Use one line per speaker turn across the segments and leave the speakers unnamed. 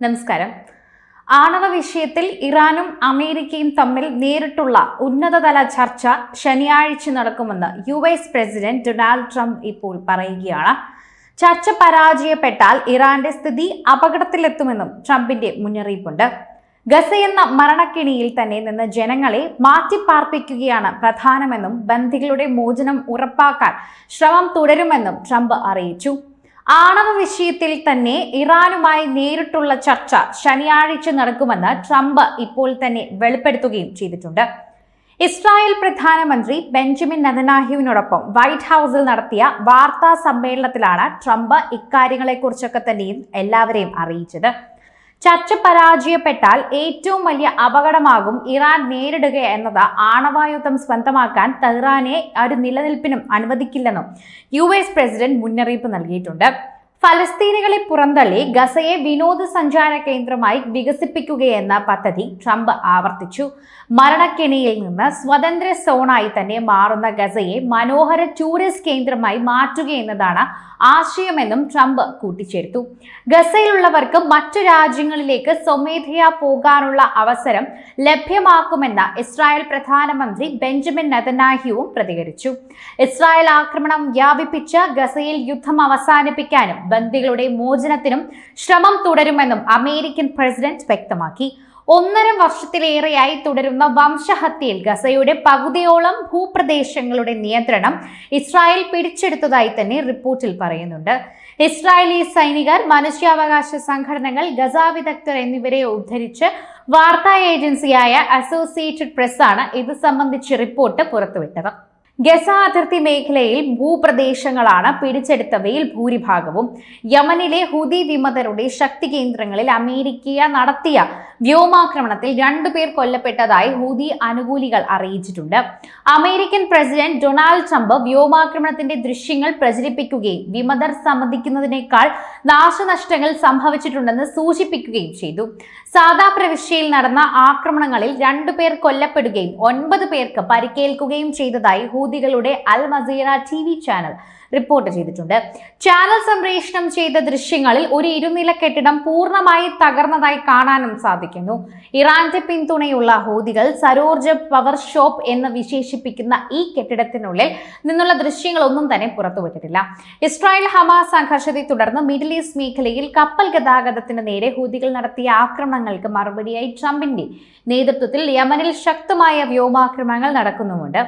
നമസ്കാരം. ആണവ വിഷയത്തിൽ ഇറാനും അമേരിക്കയും തമ്മിൽ നേരിട്ടുള്ള ഉന്നതതല ചർച്ച ശനിയാഴ്ച നടക്കുമെന്ന് U S president Donald Trump ഇപ്പോൾ പറയുകയാണ്. ചർച്ച പരാജയപ്പെട്ടാൽ ഇറാന്റെ സ്ഥിതി അപകടത്തിലെത്തുമെന്നും ട്രംപിന്റെ മുന്നറിയിപ്പുണ്ട്. ഗസ എന്ന മരണക്കിണിയിൽ തന്നെ നിന്ന് ജനങ്ങളെ മാറ്റിപ്പാർപ്പിക്കുകയാണ് പ്രധാനമെന്നും ബന്ധികളുടെ മോചനം ഉറപ്പാക്കാൻ ശ്രമം തുടരുമെന്നും ട്രംപ് അറിയിച്ചു. ആണവ വിഷയത്തിൽ തന്നെ ഇറാനുമായി നേരിട്ടുള്ള ചർച്ച ശനിയാഴ്ച നടക്കുമെന്ന് ട്രംപ് ഇപ്പോൾ തന്നെ വെളിപ്പെടുത്തുകയും ചെയ്തിട്ടുണ്ട്. ഇസ്രായേൽ പ്രധാനമന്ത്രി ബെഞ്ചമിൻ നെതനാഹുവിനോടൊപ്പം വൈറ്റ് ഹൗസിൽ നടത്തിയ വാർത്താ സമ്മേളനത്തിലാണ് ട്രംപ് ഇക്കാര്യങ്ങളെക്കുറിച്ചൊക്കെ തന്നെയും എല്ലാവരെയും അറിയിച്ചത്. ചർച്ച പരാജയപ്പെട്ടാൽ ഏറ്റവും വലിയ അപകടമാകും ഇറാൻ നേരിടുക എന്നത് ആണവായുധം സ്വന്തമാക്കാൻ തെഹ്റാനെ ഒരു നിലനിൽപ്പിനും അനുവദിക്കില്ലെന്നും യു എസ് പ്രസിഡന്റ് മുന്നറിയിപ്പ് നൽകിയിട്ടുണ്ട്. ഫലസ്തീനികളെ പുറന്തള്ളി ഗസയെ വിനോദസഞ്ചാര കേന്ദ്രമായി വികസിപ്പിക്കുകയെന്ന പദ്ധതി ട്രംപ് ആവർത്തിച്ചു. മരണക്കെണിയിൽ നിന്ന് സ്വതന്ത്ര സോണായി തന്നെ മാറുന്ന ഗസയെ മനോഹര ടൂറിസ്റ്റ് കേന്ദ്രമായി മാറ്റുകയെന്നതാണ് ആശയമെന്നും ട്രംപ് കൂട്ടിച്ചേർത്തു. ഗസയിലുള്ളവർക്ക് മറ്റു രാജ്യങ്ങളിലേക്ക് സ്വമേധയാ പോകാനുള്ള അവസരം ലഭ്യമാക്കുമെന്ന ഇസ്രായേൽ പ്രധാനമന്ത്രി ബെഞ്ചമിൻ നെതന്യാഹുവും പ്രതികരിച്ചു. ഇസ്രായേൽ ആക്രമണം വ്യാപിപ്പിച്ച ഗസയിൽ യുദ്ധം അവസാനിപ്പിക്കാനും ബന്ദികളുടെ മോചനത്തിനും ശ്രമം തുടരുമെന്നും അമേരിക്കൻ പ്രസിഡന്റ് വ്യക്തമാക്കി. ഒന്നര വർഷത്തിലേറെയായി തുടരുന്ന വംശഹത്യയിൽ ഗസയുടെ പകുതിയോളം ഭൂപ്രദേശങ്ങളുടെ നിയന്ത്രണം ഇസ്രായേൽ പിടിച്ചെടുത്തതായി തന്നെ റിപ്പോർട്ടിൽ പറയുന്നുണ്ട്. ഇസ്രായേലി സൈനികർ മനുഷ്യാവകാശ സംഘടനകൾ ഗസ വിദഗ്ധർ എന്നിവരെ ഉദ്ധരിച്ച് വാർത്താ ഏജൻസിയായ അസോസിയേറ്റഡ് പ്രസ്സാണ് ഇത് സംബന്ധിച്ച് റിപ്പോർട്ട് പുറത്തുവിട്ടത്. ഗസ അതിർത്തി മേഖലയിൽ ഭൂപ്രദേശങ്ങളാണ് പിടിച്ചെടുത്തവയിൽ ഭൂരിഭാഗവും. യമനിലെ ഹുദി വിമതരുടെ ശക്തി കേന്ദ്രങ്ങളിൽ അമേരിക്ക നടത്തിയ വ്യോമാക്രമണത്തിൽ രണ്ടുപേർ കൊല്ലപ്പെട്ടതായി ഹൂതി അനുകൂലികൾ അറിയിച്ചിട്ടുണ്ട്. അമേരിക്കൻ പ്രസിഡന്റ് ഡൊണാൾഡ് ട്രംപ് വ്യോമാക്രമണത്തിന്റെ ദൃശ്യങ്ങൾ പ്രചരിപ്പിക്കുകയും വിമതർ സമ്മതിക്കുന്നതിനേക്കാൾ നാശനഷ്ടങ്ങൾ സംഭവിച്ചിട്ടുണ്ടെന്ന് സൂചിപ്പിക്കുകയും ചെയ്തു. സാദാ പ്രവിശ്യയിൽ നടന്ന ആക്രമണങ്ങളിൽ രണ്ടുപേർ കൊല്ലപ്പെടുകയും ഒൻപത് പേർക്ക് പരിക്കേൽക്കുകയും ചെയ്തതായി ഹൂതികളുടെ Al Masirah T V channel report ചെയ്തിട്ടുണ്ട്. ചാനൽ സംപ്രേഷണം ചെയ്ത ദൃശ്യങ്ങളിൽ ഒരു ഇരുനില കെട്ടിടം പൂർണമായി തകർന്നതായി കാണാനും സാധിക്കുന്നു. ഇറാന്റെ പിന്തുണയുള്ള ഹൂതികൾ സരോർജ പവർ ഷോപ്പ് എന്ന് വിശേഷിപ്പിക്കുന്ന ഈ കെട്ടിടത്തിനുള്ളിൽ നിന്നുള്ള ദൃശ്യങ്ങളൊന്നും തന്നെ പുറത്തുവിട്ടിട്ടില്ല. ഇസ്രായേൽ ഹമാസ് സംഘർഷത്തെ തുടർന്ന് മിഡിൽ ഈസ്റ്റ് മേഖലയിൽ കപ്പൽ ഗതാഗതത്തിന് നേരെ ഹൂതികൾ നടത്തിയ ആക്രമണങ്ങൾക്ക് മറുപടിയായി ട്രംപിന്റെ നേതൃത്വത്തിൽ യമനിൽ ശക്തമായ വ്യോമാക്രമണങ്ങൾ നടക്കുന്നുമുണ്ട്.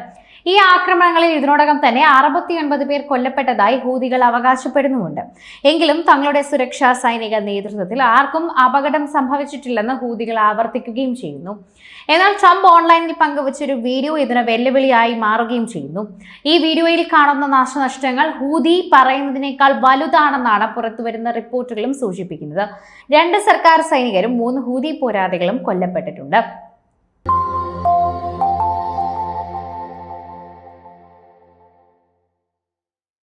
ഈ ആക്രമണങ്ങളിൽ ഇതിനോടകം തന്നെ അറുപത്തിയൊൻപത് പേർ കൊല്ലപ്പെട്ടതായി ഹൂതികൾ അവകാശപ്പെടുന്നുമുണ്ട്. എങ്കിലും തങ്ങളുടെ സുരക്ഷാ സൈനിക നേതൃത്വത്തിൽ ആർക്കും അപകടം സംഭവിച്ചിട്ടില്ലെന്ന് ഹൂതികൾ ആവർത്തിക്കുകയും ചെയ്യുന്നു. എന്നാൽ ട്രംപ് ഓൺലൈനിൽ പങ്കുവച്ച ഒരു വീഡിയോ ഇതിന് വെല്ലുവിളിയായി മാറുകയും ചെയ്യുന്നു. ഈ വീഡിയോയിൽ കാണുന്ന നാശനഷ്ടങ്ങൾ ഹൂതി പറയുന്നതിനേക്കാൾ വലുതാണെന്നാണ് പുറത്തുവരുന്ന റിപ്പോർട്ടുകളും സൂചിപ്പിക്കുന്നത്. രണ്ട് സർക്കാർ സൈനികരും മൂന്ന് ഹൂതി പോരാളികളും കൊല്ലപ്പെട്ടിട്ടുണ്ട്.